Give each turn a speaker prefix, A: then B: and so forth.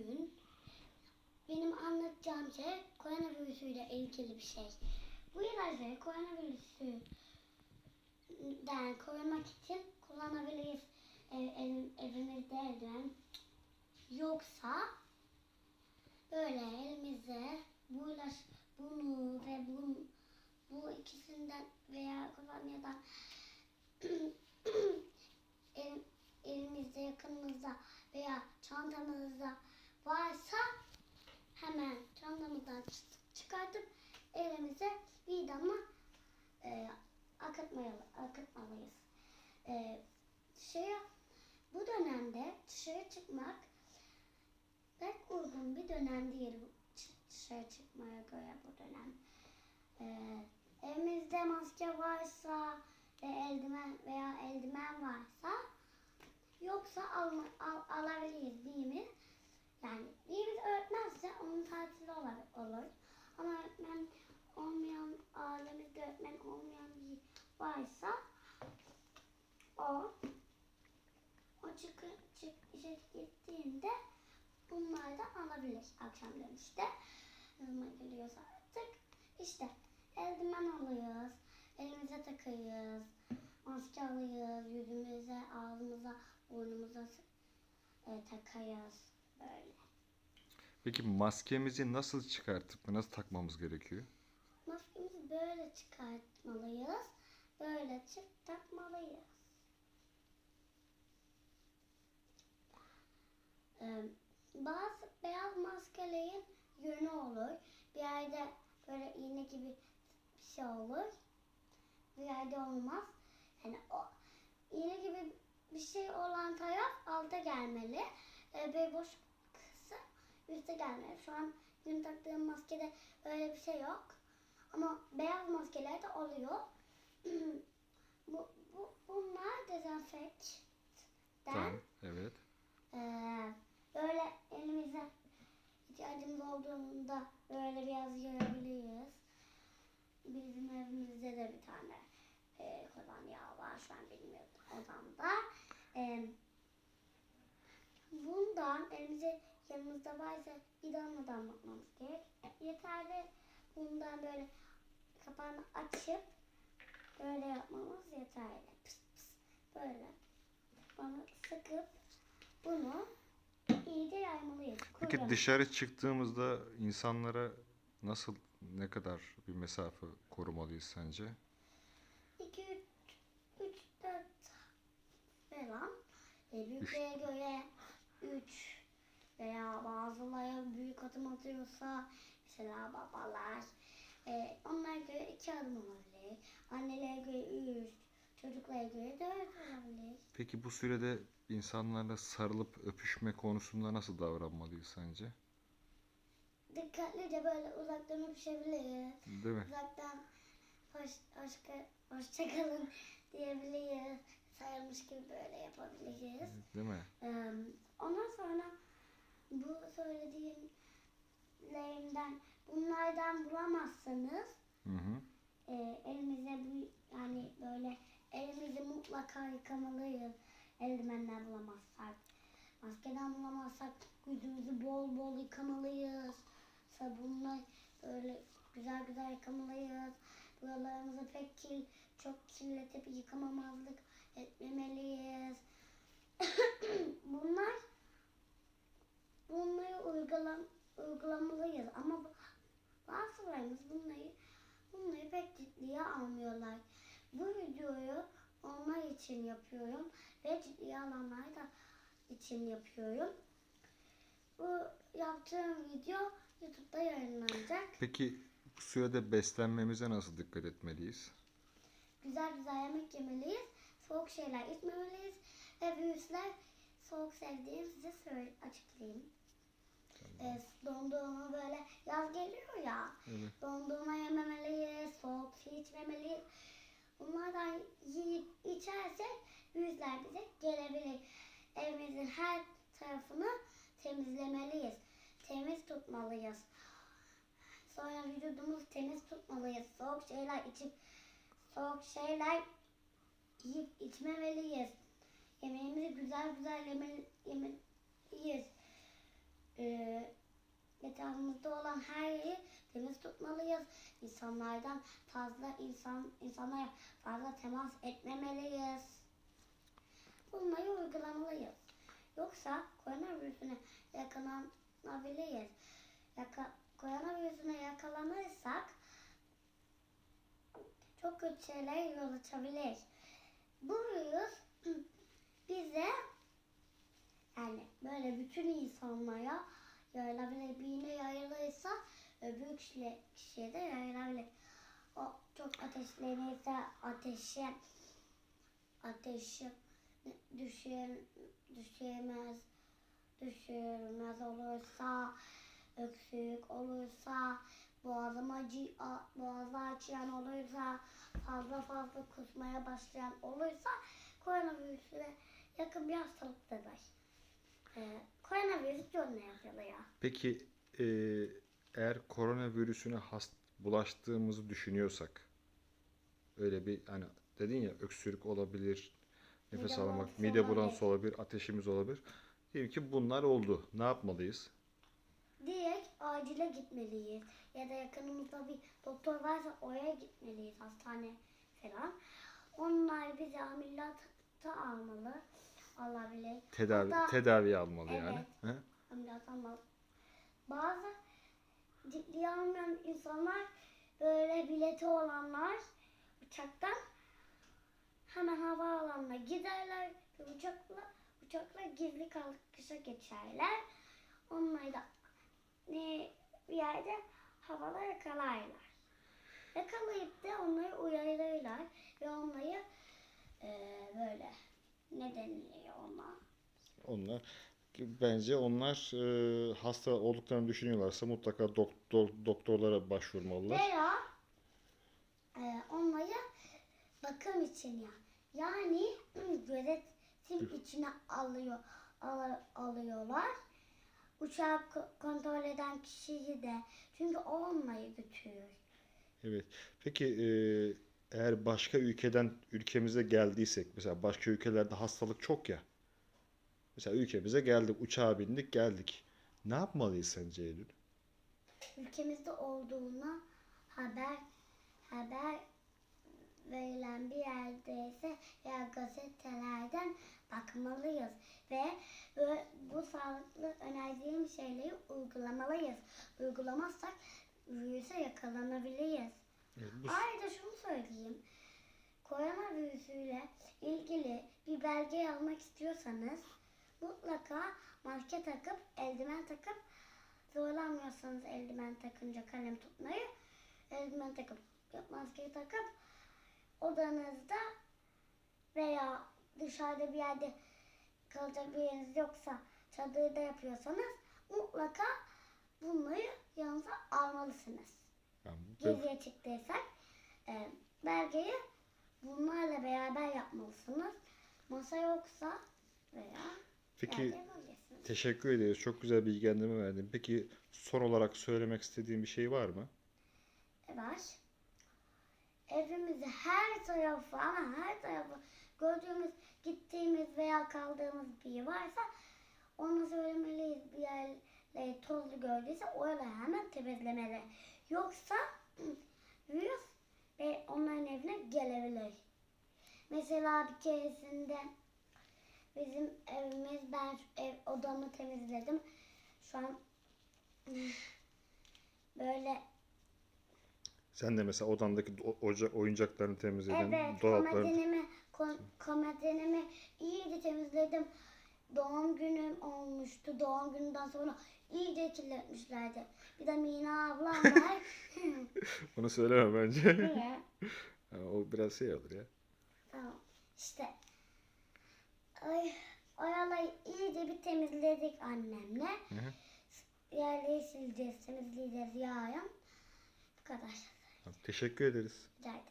A: bugün benim anlatacağım şey koronavirüsüyle ilgili bir şey. Bu ilacları koronavirüsüden korumak için kullanabiliriz ev, ev, evimizde eldiven. Yoksa böyle elimizde bu ilaç bunu ve bunu bu ikisinden veya kolonyadan el, elimizde yakınımızda veya çantamızda varsa hemen çantamızdan çı- çıkartıp elimize bir damla e, akıtmayalı, akıtmalıyız. E, şey, bu dönemde dışarı çıkmak pek uygun bir dönem değil dışarı çıkmaya göre bu dönem. Ee, evimizde maske varsa ve eldiven veya eldiven varsa yoksa alma, al, alabiliriz birimiz. Yani birimiz öğretmezse onun tatili olur. olur. Ama öğretmen olmayan, ailemizde öğretmen olmayan bir varsa o o çıkı, çık, işe gittiğinde bunlar da alabilir akşam dönüşte. Zaman geliyorsa artık. İşte eldiven alıyoruz, elimize takıyoruz, maske alıyoruz, yüzümüze, ağzımıza, burnumuza e, takıyoruz böyle.
B: Peki maskemizi nasıl çıkartıp nasıl takmamız gerekiyor?
A: Maskemizi böyle çıkartmalıyız, böyle çık takmalıyız. Ee, bazı beyaz maskelerin yönü olur. Bir yerde böyle iğne gibi bir şey olur. Bir yerde olmaz. Yani o iğne gibi bir şey olan taraf alta gelmeli. Ee, bir boş kısım üste gelmeli. Şu an benim taktığım maskede öyle bir şey yok. Ama beyaz maskelerde oluyor. bu, bu, bunlar dezenfektan.
B: Tamam. Evet.
A: Ee, böyle elimize ihtiyacımız olduğunda böyle biraz yayabiliriz. Bizim evimizde de bir tane e, kolonya var. Şu an bilmiyorum odamda. Ee, bundan elimize yanımızda varsa bir damladan bakmamız gerek. Yeterli bundan böyle kapağını açıp böyle yapmamız yeterli. Pıs pıs böyle. Bana sıkıp bunu iyice yaymalıyız.
B: Peki dışarı çıktığımızda insanlara nasıl ne kadar bir mesafe korumalıyız sence?
A: 2, 3, 3, 4 falan. E, büyüklere göre 3 bazıları büyük adım atıyorsa mesela babalar e, onlara göre 2 adım olabilir. Annelere göre 3, çocuklara göre 4 olabilir.
B: Peki bu sürede insanlarla sarılıp öpüşme konusunda nasıl davranmalıyız sence?
A: Dikkatlice böyle uzaktan öpüşebiliriz.
B: Değil mi?
A: Uzaktan hoş, hoşça, hoşça kalın diyebiliriz. Sayılmış gibi böyle yapabiliriz.
B: Değil mi?
A: Ee, ondan sonra bu söylediğimlerimden bunlardan bulamazsanız
B: Hı hı.
A: e, elimize bu yani böyle elimizi mutlaka yıkamalıyız. Eldivenler bulamazsak. Maskeden bulamazsak yüzümüzü bol bol yıkamalıyız. Sabunla böyle güzel güzel yıkamalıyız. Buralarımızı pek kil, çok kirletip yıkamamazlık etmemeliyiz. Bunlar bunları uygulam, uygulamalıyız ama bu- bazılarımız bunları bunları pek ciddiye almıyorlar. Bu videoyu onlar için yapıyorum ve ciddiye alanlar da için yapıyorum. Bu yaptığım video YouTube'da yayınlanacak.
B: Peki bu sürede beslenmemize nasıl dikkat etmeliyiz?
A: Güzel güzel yemek yemeliyiz. Soğuk şeyler içmemeliyiz. Ve virüsler soğuk sevdiğim size söyle, açıklayayım. Ee, dondurma böyle yaz geliyor ya.
B: Evet.
A: Dondurma yememeliyiz, soğuk su içmemeliyiz. Bunlardan yiyip içersek virüsler bize gelebilir. Evimizin her tarafını temizlemeliyiz. Temiz tutmalıyız. Sonra vücudumuzu temiz tutmalıyız. Soğuk şeyler içip soğuk şeyler yiyip içmemeliyiz. Yemeğimizi güzel güzel yeme- yemeliyiz. Ee, etrafımızda olan her yeri temiz tutmalıyız. İnsanlardan fazla insan insanlara fazla temas etmemeliyiz. Bunları uygulamalıyız. Yoksa koronavirüsüne yakalanabiliriz. Yaka, koronavirüsüne yakalanırsak çok kötü şeyler yol açabilir. Bu virüs bize yani böyle bütün insanlara yayılabilir. Birine yayılırsa öbür kişiye, kişiye de yayılabilir. O çok ateşlenirse ateşe ateşi düşür, düşürmez düşürmez olursa öksürük olursa boğazım acı, boğazı açıyan olursa fazla fazla kusmaya başlayan olursa koronavirüsüne yakın bir hastalıktadır. Ee, koronavirüs yoluna yapılıyor.
B: Peki e, eğer koronavirüsüne hast bulaştığımızı düşünüyorsak öyle bir hani dedin ya öksürük olabilir, nefes
A: Mide
B: almak, mide bulantısı olabilir, ateşimiz olabilir. Diyelim ki bunlar oldu. Ne yapmalıyız?
A: Direkt acile gitmeliyiz. Ya da yakınımızda bir doktor varsa oraya gitmeliyiz. Hastane falan. Onlar bizi ameliyata almalı. Alabilir.
B: Tedavi
A: Hatta-
B: tedavi almalı yani.
A: Evet.
B: He?
A: ameliyat almalı. Bazı ciddiye almayan insanlar böyle bileti olanlar uçaktan hemen havaalanına giderler ve uçakla uçakla gizli kalkışa geçerler. Onları da ne bir yerde havada yakalarlar. Yakalayıp da onları uyarırlar ve onları eee, böyle ne deniliyor ona?
B: Onlar bence onlar e, hasta olduklarını düşünüyorlarsa mutlaka doktor doktorlara başvurmalılar.
A: Veya e, onları bakım için ya. Yani gözetim içine alıyor al- alıyorlar. Uçağı ko- kontrol eden kişiyi de. Çünkü o onları götürüyor.
B: Evet. Peki e, eğer başka ülkeden ülkemize geldiysek, mesela başka ülkelerde hastalık çok ya. Mesela ülkemize geldik, uçağa bindik, geldik. Ne yapmalıyız sence Eylül?
A: Ülkemizde olduğuna haber haber verilen bir yerdeyse veya gazetelerden bakmalıyız ve bu, bu sağlıklı önerdiğim şeyleri uygulamalıyız. Uygulamazsak virüse yakalanabiliriz.
B: Evet, bu
A: Ayrıca şunu söyleyeyim. Koronavirüsüyle ilgili bir belge almak istiyorsanız mutlaka maske takıp, eldiven takıp zorlanmıyorsanız eldiven takınca kalem tutmayı eldiven takıp, maskeyi takıp odanızda veya dışarıda bir yerde kalacak bir yeriniz yoksa çadırda yapıyorsanız mutlaka bunları yanınıza almalısınız
B: bu-
A: geziye çıktıysak e, belgeyi bunlarla beraber yapmalısınız. Masa yoksa veya
B: Peki teşekkür ederiz. Çok güzel bilgilendirme verdin. Peki son olarak söylemek istediğin bir şey var mı?
A: var. Evimizi her tarafı ama her tarafı gördüğümüz, gittiğimiz veya kaldığımız bir yer varsa onu söylemeliyiz. Bir yerleri tozlu gördüyse oraları hemen temizlemeli. Yoksa virüs ve onların evine gelebilir. Mesela bir keresinde bizim evimiz ben ev odamı temizledim. Şu an böyle
B: Sen de mesela odandaki o- oca- oyuncaklarını temizledin,
A: Evet,
B: dolaplarını
A: komodinimi, kom- komodinimi iyice temizledim. Doğum günüm olmuştu. Doğum gününden sonra iyice kirletmişlerdi. Bir de Mina ablam var.
B: Bunu söyleme bence.
A: Niye?
B: O biraz şey olur ya.
A: tamam. İşte. Ay, oraları iyice bir temizledik annemle.
B: Hı hı.
A: Yerleri sileceğiz, temizleyeceğiz yarın. Bu kadar.
B: Teşekkür ederiz.
A: Rica ederim.